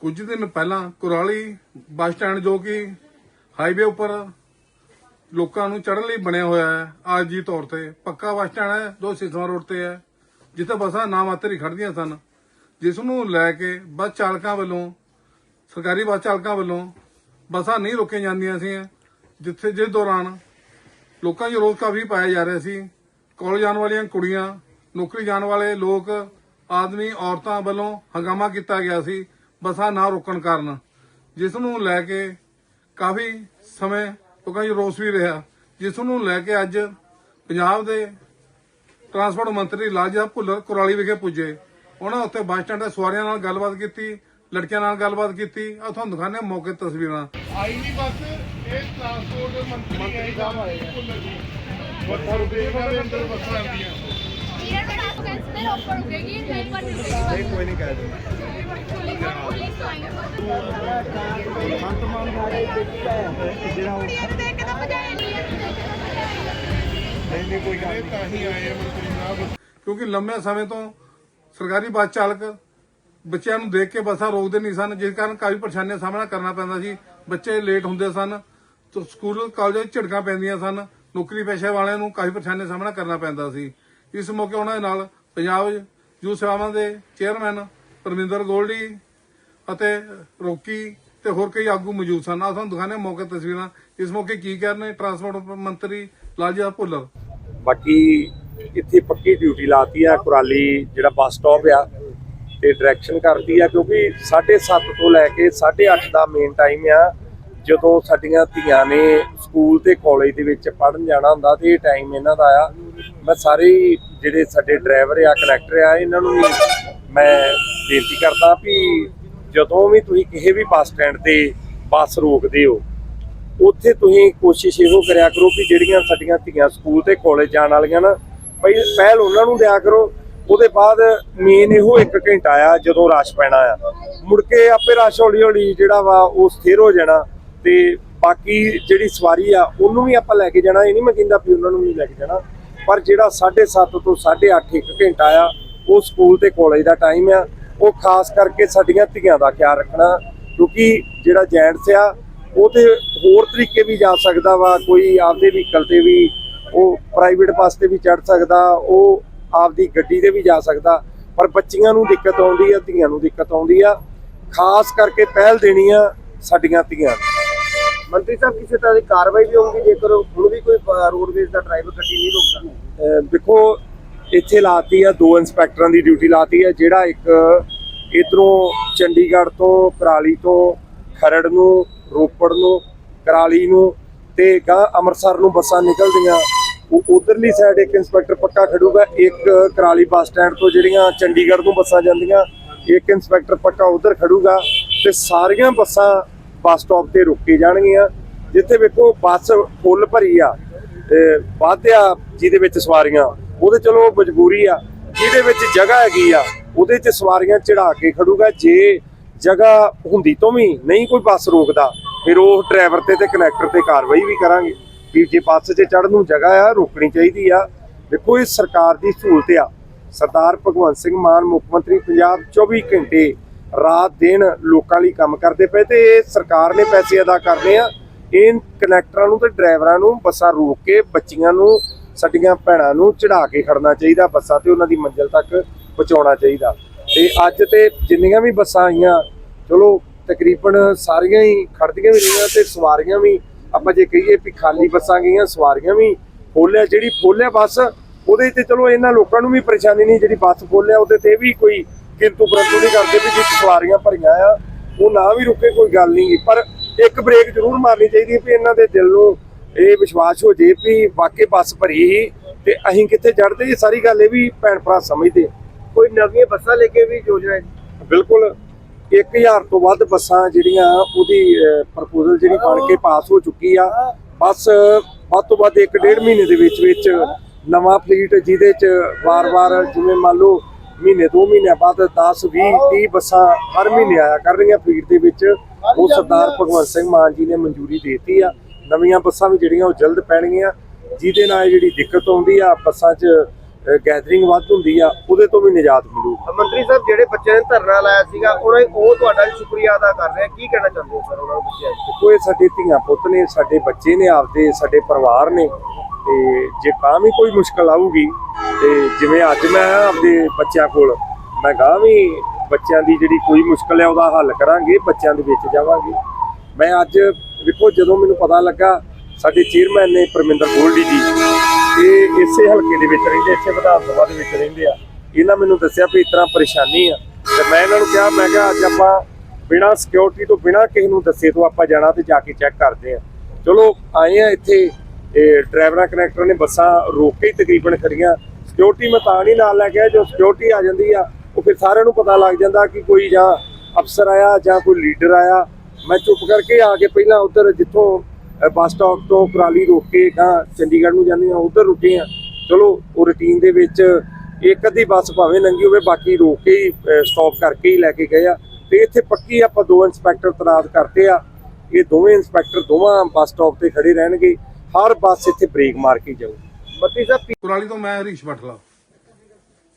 ਕੁਝ ਦਿਨ ਪਹਿਲਾਂ ਕੁਰਾਲੀ ਬੱਸ ਸਟੈਂਡ ਜੋ ਕਿ ਹਾਈਵੇ ਉੱਪਰ ਲੋਕਾਂ ਨੂੰ ਚੜ੍ਹਨ ਲਈ ਬਣਿਆ ਹੋਇਆ ਹੈ, ਆਰਜੀ ਤੌਰ ਤੇ। ਪੱਕਾ ਬੱਸ ਸਟੈਂਡ ਹੈ, ਜੋ ਸਿਸਵਾ ਰੋਡ ਤੇ ਹੈ, ਜਿੱਥੇ ਬੱਸਾਂ ਨਾ ਮਾਤਰ ਹੀ ਖੜਦੀਆਂ ਸਨ। ਜਿਸ ਨੂੰ ਲੈ ਕੇ ਬੱਸ ਚਾਲਕਾਂ ਵੱਲੋਂ, ਸਰਕਾਰੀ ਬੱਸ ਚਾਲਕਾਂ ਵੱਲੋਂ ਬੱਸਾਂ ਨਹੀਂ ਰੋਕੀਆਂ ਜਾਂਦੀਆਂ ਸੀ ਜਿੱਥੇ ਜਿਸ ਦੌਰਾਨ ਲੋਕਾਂ 'ਚ ਰੋਸ ਕਾਫੀ ਪਾਇਆ ਜਾ ਰਿਹਾ ਸੀ। ਕਾਲਜ ਜਾਣ ਵਾਲੀਆਂ ਕੁੜੀਆਂ, ਨੌਕਰੀ ਜਾਣ ਵਾਲੇ ਲੋਕ, ਆਦਮੀ, ਔਰਤਾਂ ਵੱਲੋਂ ਹੰਗਾਮਾ ਕੀਤਾ ਗਿਆ ਸੀ। ਬੱਸਾਂ ਨਾ ਰੋਕਣ ਕਾਰਨ, ਜਿਸ ਨੂੰ ਲੈ ਕੇ ਕਾਫੀ ਸਮੇਂ ਲੋਕਾਂ 'ਚ ਰੋਸ ਵੀ ਰਿਹਾ, ਜਿਸ ਨੂੰ ਲੈ ਕੇ ਅੱਜ ਪੰਜਾਬ ਦੇ ਟਰਾਂਸਪੋਰਟ ਮੰਤਰੀ ਲਾਜਾ ਭੁੱਲਰ ਕੁਰਾਲੀ ਵਿਖੇ ਪੁੱਜੇ। ਉਹਨਾਂ ਉੱਤੇ ਬੱਸ ਸਟੈਂਡ ਦੇ ਸਵਾਰੀਆਂ ਨਾਲ ਗੱਲਬਾਤ ਕੀਤੀ, ਲੜਕਿਆਂ ਨਾਲ ਗੱਲਬਾਤ ਕੀਤੀ ਆ ਤੁਹਾਨੂੰ ਦਿਖਾਣੇ ਮੌਕੇ ਤਸਵੀਰਾਂ। ਆਈ ਨਹੀਂ ਬਸ ਇਹ ਟਰਾਂਸਪੋਰਟ ਮੰਤਰੀ ਆਈ ਸਾਹਿਬ ਆਏ ਬੱਸਾਂ ਰੁਕੇਗਾ ਦੇ ਅੰਦਰ ਬੱਸਾਂ ਆਉਂਦੀਆਂ। ਇਹਨਾਂ ਨੂੰ ਆਪ ਕਹਿੰਦੇ ਨੇ ਉੱਪਰ ਰੁਕੇਗੀ ਨਹੀਂ ਪਰ ਰੁਕੇਗੀ ਕੋਈ ਨਹੀਂ ਕਹਿ ਦੇ ਪੁਲਿਸ ਤੋਂ ਆਈ ਕੁੜੀਆਂ ਨੂੰ ਦੇਖ ਕੇ ਤਾਂ ਭਜਾਇਆ ਨਹੀਂ ਨਹੀਂ ਨਹੀਂ ਕੋਈ ਗੱਲ ਨਹੀਂ ਤਾਂ ਹੀ ਆਏ ਆ ਮੰਤਰੀ ਸਾਹਿਬ ਕਿਉਂਕਿ ਲੰਮੇ ਸਮੇਂ ਤੋਂ ਸਰਕਾਰੀ ਬੱਸ ਚਾਲਕ ਬੱਚਿਆਂ ਨੂੰ ਦੇਖ ਕੇ ਬੱਸਾਂ ਰੋਕਦੇ ਨਹੀਂ ਸਨ ਜਿਸ ਕਾਰਨ ਕਾਫੀ ਪਰੇਸ਼ਾਨੀਆਂ ਦਾ ਸਾਹਮਣਾ ਕਰਨਾ ਪੈਂਦਾ ਸੀ। ਬੱਚੇ ਲੇਟ ਹੁੰਦੇ ਸਨ ਤੇ ਸਕੂਲ ਕਾਲਜਾਂ 'ਚ ਝਿੜਕਾਂ ਪੈਂਦੀਆਂ ਸਨ। ਨੌਕਰੀ ਪੇਸ਼ੇ ਵਾਲਿਆਂ ਨੂੰ ਕਾਫੀ ਪਰੇਸ਼ਾਨੀਆਂ ਦਾ ਸਾਹਮਣਾ ਕਰਨਾ ਪੈਂਦਾ ਸੀ। ਇਸ ਮੌਕੇ ਉਹਨਾਂ ਦੇ ਨਾਲ ਪੰਜਾਬ ਯੂਥ ਸੇਵਾਵਾਂ ਦੇ ਚੇਅਰਮੈਨ ਪਰਮਿੰਦਰ ਗੋਲਡੀ ਅਤੇ ਰੋਕੀ ਤੇ ਹੋਰ ਕਈ ਆਗੂ ਮੌਜੂਦ ਸਨ। ਆ ਤੁਹਾਨੂੰ ਦਿਖਾਣੇ ਮੌਕੇ ਤਸਵੀਰਾਂ। ਇਸ ਮੌਕੇ ਕੀ ਕਹਿ ਰਹੇ ਟਰਾਂਸਪੋਰਟ ਮੰਤਰੀ ਲਾਲਜੀਤ ਭੁੱਲਰ? ਬਾਕੀ ਇੱਥੇ ਪੱਕੀ ਡਿਊਟੀ ਲਾਤੀ ਆ, ਕੁਰਾਲੀ ਜਿਹੜਾ ਬੱਸ ਸਟਾਪ ਆ, ਤੇ ਡਾਇਰੈਕਸ਼ਨ ਕਰਦੀ ਆ, ਕਿਉਂਕਿ 7:30 ਤੋਂ ਲੈ ਕੇ 8:30 ਦਾ ਮੇਨ ਟਾਈਮ ਆ। ਜਦੋਂ ਸਾਡੀਆਂ ਧੀਆਂ ਨੇ ਸਕੂਲ ਤੇ ਕਾਲਜ ਦੇ ਵਿੱਚ ਪੜਨ ਜਾਣਾ ਹੁੰਦਾ ਤੇ ਇਹ ਟਾਈਮ ਇਹਨਾਂ ਦਾ ਆ। ਮੈਂ ਸਾਰੇ ਜਿਹੜੇ ਸਾਡੇ ਡਰਾਈਵਰ ਆ ਕਨੈਕਟਰ ਆ, ਇਹਨਾਂ ਨੂੰ ਵੀ ਮੈਂ ਬੇਨਤੀ ਕਰਦਾ ਵੀ ਜਦੋਂ ਵੀ ਤੁਸੀਂ ਕਿਸੇ ਵੀ ਬੱਸ ਸਟੈਂਡ ਤੇ ਬੱਸ ਰੋਕਦੇ ਹੋ, ਉੱਥੇ ਤੁਸੀਂ ਕੋਸ਼ਿਸ਼ ਇਹੋ ਕਰਿਆ ਕਰੋ ਕਿ ਜਿਹੜੀਆਂ ਸਾਡੀਆਂ ਧੀਆਂ ਸਕੂਲ ਤੇ ਕਾਲਜ ਜਾਣ ਵਾਲੀਆਂ ਨਾ ਪਹਿਲ ਉਹਨਾਂ ਨੂੰ ਦਿਆ ਕਰੋ, ਉਹਦੇ ਬਾਅਦ ਮੇਨ ਇਹੋ ਇੱਕ ਘੰਟਾ ਆ ਜਦੋਂ ਰਸ਼ ਪੈਣਾ ਆ। ਮੁੜ ਕੇ ਆਪੇ ਰਸ਼ ਹੌਲੀ ਹੌਲੀ ਜਿਹੜਾ ਵਾ ਉਹ ਸਥਿਰ ਹੋ ਜਾਣਾ ਤੇ ਬਾਕੀ ਜਿਹੜੀ ਸਵਾਰੀ ਆ, ਉਹਨੂੰ ਵੀ ਆਪਾਂ ਲੈ ਕੇ ਜਾਣਾ, ਇਹ ਨਹੀਂ ਮੈਂ ਕਹਿੰਦਾ ਵੀ ਉਹਨਾਂ ਨੂੰ ਵੀ ਲੈ ਕੇ ਜਾਣਾ। ਪਰ ਜਿਹੜਾ 7:30 ਤੋਂ 8:30 ਇੱਕ ਘੰਟਾ ਆ, ਉਹ ਸਕੂਲ ਤੇ ਕਾਲਜ ਦਾ ਟਾਈਮ ਆ। ਉਹ ਖਾਸ ਕਰਕੇ ਸਾਡੀਆਂ ਧੀਆਂ ਦਾ ਖਿਆਲ ਰੱਖਣਾ, ਕਿਉਂਕਿ ਜਿਹੜਾ ਜੈਂਟਸ ਆ, ਉਹ ਤੇ ਹੋਰ ਤਰੀਕੇ ਵੀ ਜਾ ਸਕਦਾ ਵਾ। ਕੋਈ ਆਪਦੇ ਵਹੀਕਲ ਤੇ ਵੀ ਉਹ ਪ੍ਰਾਈਵੇਟ ਬੱਸ ਤੇ ਵੀ ਚੜ ਸਕਦਾ, ਉਹ ਆਪਦੀ ਗੱਡੀ ਤੇ ਵੀ ਜਾ ਸਕਦਾ। ਪਰ ਬੱਚੀਆਂ ਨੂੰ ਦਿੱਕਤ ਆਉਂਦੀ ਆ, ਧੀਆਂ ਨੂੰ ਦਿੱਕਤ ਆਉਂਦੀ ਆ। ਖਾਸ ਕਰਕੇ ਪਹਿਲ ਦੇਣੀ ਆ ਸਾਡੀਆਂ ਧੀਆਂ ਨੂੰ। ਮੰਤਰੀ ਸਾਹਿਬ, ਕਿਸੇ ਤਰ੍ਹਾਂ ਦੀ ਕਾਰਵਾਈ ਵੀ ਹੋਊਗੀ ਜੇਕਰ ਹੁਣ ਵੀ ਕੋਈ ਰੋਡਵੇਜ਼ ਦਾ ਡਰਾਈਵਰ ਗੱਡੀ ਨਹੀਂ ਰੋਕਦਾ? ਅਹ, ਦੇਖੋ, ਇੱਥੇ ਲਾਤੀ ਆ, ਦੋ ਇੰਸਪੈਕਟਰਾਂ ਦੀ ਡਿਊਟੀ ਲਾਤੀ ਆ, ਜਿਹੜਾ ਇੱਕ ਇਧਰੋਂ ਚੰਡੀਗੜ੍ਹ ਤੋਂ ਕਰਾਲੀ ਤੋਂ ਖਰੜ ਨੂੰ, ਰੋਪੜ ਨੂੰ ਕਰਾਲੀ ਨੂੰ ਤੇ ਗਾਂ ਅੰਮ੍ਰਿਤਸਰ ਨੂੰ ਬੱਸਾਂ ਨਿਕਲਦੀਆਂ। ਉਹ ਉਧਰਲੀ ਸਾਈਡ ਇੱਕ ਇੰਸਪੈਕਟਰ ਪੱਕਾ ਖੜੂਗਾ, ਇੱਕ ਕਰਾਲੀ ਬੱਸ ਸਟੈਂਡ ਤੋਂ ਜਿਹੜੀਆਂ ਚੰਡੀਗੜ੍ਹ ਨੂੰ ਬੱਸਾਂ ਜਾਂਦੀਆਂ, ਇੱਕ ਇੰਸਪੈਕਟਰ ਪੱਕਾ ਉਧਰ ਖੜੂਗਾ ਤੇ ਸਾਰੀਆਂ ਬੱਸਾਂ ਬੱਸ ਸਟਾਪ ਤੇ ਰੁਕੇ ਜਾਣਗੀਆਂ, ਜਿੱਥੇ ਵੇਖੋ ਬੱਸ ਫੁੱਲ ਭਰੀ ਆ ਵਾਧਿਆ ਜਿਹਦੇ ਵਿੱਚ ਸਵਾਰੀਆਂ, ਉਹਦੇ ਚਲੋ ਮਜਬੂਰੀ ਆ, ਜਿਹਦੇ ਵਿੱਚ ਜਗ੍ਹਾ ਹੈਗੀ ਆ, ਉਹਦੇ 'ਚ ਸਵਾਰੀਆਂ ਚੜਾ ਕੇ ਖੜੂਗਾ, ਜੇ ਜਗ੍ਹਾ ਹੁੰਦੀ ਤੋਂ ਵੀ ਨਹੀਂ ਕੋਈ ਬੱਸ ਰੋਕਦਾ, ਫਿਰ ਉਹ ਡਰਾਈਵਰ ਤੇ ਤੇ ਕਨੈਕਟਰ ਤੇ ਕਾਰਵਾਈ ਵੀ ਕਰਾਂਗੇ, ਵੀ ਜੇ ਬੱਸ 'ਚ ਚੜ੍ਹਨ ਨੂੰ ਜਗ੍ਹਾ ਆ, ਰੋਕਣੀ ਚਾਹੀਦੀ ਆ। ਦੇਖੋ ਇਹ ਸਰਕਾਰ ਦੀ ਸਹੂਲਤ ਆ। ਸਰਦਾਰ ਭਗਵੰਤ ਸਿੰਘ ਮਾਨ, ਮੁੱਖ ਮੰਤਰੀ, ਪੰਜਾਬ 24 ਘੰਟੇ ਰਾਤ ਦਿਨ ਲੋਕਾਂ ਲਈ ਕੰਮ ਕਰਦੇ ਪਏ ਤੇ ਇਹ ਸਰਕਾਰ ਨੇ ਪੈਸੇ ਅਦਾ ਕਰਨੇ ਆ। ਇਹ ਕਨੈਕਟਰਾਂ ਨੂੰ ਤੇ ਡਰਾਈਵਰਾਂ ਨੂੰ ਬੱਸਾਂ ਰੋਕ ਕੇ ਬੱਚੀਆਂ ਨੂੰ, ਸਾਡੀਆਂ ਭੈਣਾਂ ਨੂੰ ਚੜਾ ਕੇ ਖੜਨਾ ਚਾਹੀਦਾ, ਬੱਸਾਂ ਤੇ ਉਹਨਾਂ ਦੀ ਮੰਜ਼ਿਲ ਤੱਕ ਪਹੁੰਚਾਉਣਾ ਚਾਹੀਦਾ। ਤੇ ਅੱਜ ਤੇ ਜਿੰਨੀਆਂ ਵੀ ਬੱਸਾਂ ਆਈਆਂ, ਚਲੋ ਤਕਰੀਬਨ ਸਾਰੀਆਂ ਹੀ ਖੜਦੀਆਂ ਵੀ ਰਹੀਆਂ ਤੇ ਸਵਾਰੀਆਂ ਵੀ, ਆਪਾਂ ਜੇ ਕਹੀਏ ਵੀ ਖਾਲੀ ਬੱਸਾਂ ਗਈਆਂ, ਸਵਾਰੀਆਂ ਵੀ ਫੋਲਿਆ ਜਿਹੜੀ ਫੋਲਿਆ ਬੱਸ ਉਹਦੇ ਤੇ ਚਲੋ ਇਹਨਾਂ ਲੋਕਾਂ ਨੂੰ ਵੀ ਪਰੇਸ਼ਾਨੀ ਨਹੀਂ, ਜਿਹੜੀ ਬੱਸ ਫੋਲਿਆ ਉਹਦੇ ਤੇ ਵੀ ਕੋਈ ਕਿੰਤੂ ਪਰੰਤੂ ਨਹੀਂ ਕਰਦੇ ਵੀ ਜੇ ਸਵਾਰੀਆਂ ਭਰੀਆਂ ਆ ਉਹ ਨਾ ਵੀ ਰੁਕੇ ਕੋਈ ਗੱਲ ਨਹੀਂ ਪਰ ਇੱਕ ਬ੍ਰੇਕ ਜ਼ਰੂਰ ਮਾਰਨੀ ਚਾਹੀਦੀ ਹੈ ਵੀ ਇਹਨਾਂ ਦੇ ਦਿਲ ਨੂੰ ਇਹ ਵਿਸ਼ਵਾਸ ਹੋ ਜੇ ਵੀ ਵਾਕਈ ਬੱਸ ਭਰੀ ਸੀ ਤੇ ਅਸੀਂ ਕਿੱਥੇ ਚੜਦੇ ਇਹ ਸਾਰੀ ਗੱਲ ਇਹ ਵੀ ਭੈਣ ਭਰਾ ਸਮਝਦੇ। ਕੋਈ ਨਵੀਆਂ ਬੱਸਾਂ ਲੈ ਕੇ ਵੀ ਯੋਜਨਾ ਹੈ ਬਿਲਕੁਲ। 1000 ਤੋਂ ਵੱਧ ਬੱਸਾਂ ਜਿਹੜੀਆਂ ਉਹਦੀ ਪ੍ਰਪੋਜ਼ਲ ਜਿਹੜੀ ਬਣ ਕੇ ਪਾਸ ਹੋ ਚੁੱਕੀ ਆ। ਬਸ ਵੱਧ ਤੋਂ ਵੱਧ 1.5 ਮਹੀਨੇ ਦੇ ਵਿੱਚ ਵਿੱਚ ਨਵਾਂ ਫਲੀਟ ਜਿਹਦੇ ਚ ਵਾਰ-ਵਾਰ ਜਿਵੇਂ ਮੰਨ ਲਓ ਮਹੀਨੇ ਦੋ ਮਹੀਨਿਆਂ ਬਾਅਦ 10 20 30 ਬੱਸਾਂ ਹਰ ਮਹੀਨੇ ਆਇਆ ਕਰ ਰਹੀਆਂ ਫਲੀਟ ਦੇ ਵਿੱਚ। ਉਹ ਸਰਦਾਰ ਭਗਵੰਤ ਸਿੰਘ ਮਾਨ ਜੀ ਨੇ ਮਨਜ਼ੂਰੀ ਦੇਤੀ ਆ। ਨਵੀਆਂ ਬੱਸਾਂ ਵੀ ਜਿਹੜੀਆਂ ਉਹ ਜਲਦ ਪੈਣਗੀਆਂ। ਜਿਹਦੇ ਨਾਲ ਜਿਹੜੀ ਦਿੱਕਤ ਆਉਂਦੀ ਆ ਬੱਸਾਂ 'ਚ ਗੈਦਰਿੰਗ ਵੱਧ ਹੁੰਦੀ ਆ ਉਹਦੇ ਤੋਂ ਵੀ ਨਿਜਾਤ ਮਿਲੂ। ਮੰਤਰੀ ਸਾਹਿਬ ਜਿਹੜੇ ਬੱਚੇ ਨੇ ਧਰਨਾ ਲਾਇਆ ਸੀਗਾ ਉਹਨਾਂ ਉਹ ਤੁਹਾਡਾ ਵੀ ਸ਼ੁਕਰੀਆ ਅਦਾ ਕਰ ਰਹੇ ਆ। ਕੀ ਕਹਿਣਾ ਚਾਹੁੰਦੇ ਹੋ ਸਰ ਉਹਨਾਂ ਨੂੰ ਜੀ। ਦੇਖੋ ਇਹ ਸਾਡੇ ਧੀਆਂ ਪੁੱਤ ਨੇ ਸਾਡੇ ਬੱਚੇ ਨੇ ਆਪਦੇ ਸਾਡੇ ਪਰਿਵਾਰ ਨੇ। ਤੇ ਜੇ ਤਾਂ ਵੀ ਕੋਈ ਮੁਸ਼ਕਲ ਆਊਗੀ ਤੇ ਜਿਵੇਂ ਅੱਜ ਮੈਂ ਆਪਣੇ ਬੱਚਿਆਂ ਕੋਲ, ਮੈਂ ਕਹਾਂ ਵੀ ਬੱਚਿਆਂ ਦੀ ਜਿਹੜੀ ਕੋਈ ਮੁਸ਼ਕਲ ਹੈ ਉਹਦਾ ਹੱਲ ਕਰਾਂਗੇ, ਬੱਚਿਆਂ ਦੇ ਵਿੱਚ ਜਾਵਾਂਗੇ। ਮੈਂ ਅੱਜ ਵੇਖੋ, ਜਦੋਂ ਮੈਨੂੰ ਪਤਾ ਲੱਗਾ, ਸਾਡੇ ਚੇਅਰਮੈਨ ਨੇ ਪਰਮਿੰਦਰ ਗੋਲਡੀ ਜੀ, ਇਹ ਇਸੇ ਹਲਕੇ ਦੇ ਵਿੱਚ ਰਹਿੰਦੇ ਇੱਥੇ ਵਿਧਾਨ ਸਭਾ ਦੇ ਵਿੱਚ ਰਹਿੰਦੇ ਆ। ਇਹਨਾਂ ਮੈਨੂੰ ਦੱਸਿਆ ਵੀ ਇਸ ਤਰ੍ਹਾਂ ਪਰੇਸ਼ਾਨੀ ਆ। ਤੇ ਮੈਂ ਇਹਨਾਂ ਨੂੰ ਕਿਹਾ, ਮੈਂ ਕਿਹਾ ਅੱਜ ਆਪਾਂ ਬਿਨਾਂ ਸਿਕਿਉਰਿਟੀ ਤੋਂ, ਬਿਨਾਂ ਕਿਸੇ ਨੂੰ ਦੱਸੇ ਤੋਂ ਆਪਾਂ ਜਾਣਾ ਤੇ ਜਾ ਕੇ ਚੈੱਕ ਕਰਦੇ ਆ। ਚਲੋ, ਆਏ ਆ ਇੱਥੇ ਇਹ ਡਰਾਈਵਰਾਂ ਕਨੈਕਟਰ ਨੇ ਬੱਸਾਂ ਰੋਕ ਕੇ ਹੀ ਤਕਰੀਬਨ ਖੜੀਆਂ ਸਿਕਿਉਰਿਟੀ ਮੈਂ ਤਾਂ ਨਹੀਂ ਨਾਲ ਲੈ ਗਿਆ ਜੋ ਸਿਕਿਉਰਿਟੀ ਆ ਜਾਂਦੀ ਆ, ਉਹ ਫਿਰ ਸਾਰਿਆਂ ਨੂੰ ਪਤਾ ਲੱਗ ਜਾਂਦਾ ਕਿ ਕੋਈ ਜਾਂ ਅਫਸਰ ਆਇਆ ਜਾਂ ਕੋਈ ਲੀਡਰ ਆਇਆ। ਮੈਂ ਚੁੱਪ ਕਰਕੇ ਆ ਕੇ ਪਹਿਲਾਂ ਉਧਰ ਜਿੱਥੋਂ ਬੱਸ ਸਟਾਪ ਤੋਂ ਕੁਰਾਲੀ ਰੋਕ ਕੇ ਗਾਂ ਚੰਡੀਗੜ੍ਹ ਨੂੰ ਜਾਂਦੀਆਂ ਉਧਰ ਰੁਕੇ ਆ। ਚਲੋ, ਉਹ ਰੁਟੀਨ ਦੇ ਵਿੱਚ ਇੱਕ ਅੱਧੀ ਬੱਸ ਭਾਵੇਂ ਲੰਗੀ ਹੋਵੇ, ਬਾਕੀ ਰੋਕ ਕੇ ਹੀ ਸਟਾਪ ਕਰਕੇ ਹੀ ਲੈ ਕੇ ਗਏ ਆ। ਤੇ ਇੱਥੇ ਪੱਕੀ ਆਪਾਂ ਦੋ ਇੰਸਪੈਕਟਰ ਤਨਾਤ ਕਰਤੇ ਆ। ਇਹ ਦੋਵੇਂ ਇੰਸਪੈਕਟਰ ਦੋਵਾਂ ਬੱਸ ਸਟਾਪ ਤੇ ਖੜੇ ਰਹਿਣਗੇ। ਹਰ ਬੱਸ ਇੱਥੇ ਬ੍ਰੇਕ ਮਾਰ ਕੇ ਜਾਊ। ਬੱਤੀ ਸਾਹਿਬ ਕੁਰਾਲੀ ਤੋਂ ਮੈਂ ਹਰੀਸ਼ ਬਟਲਾ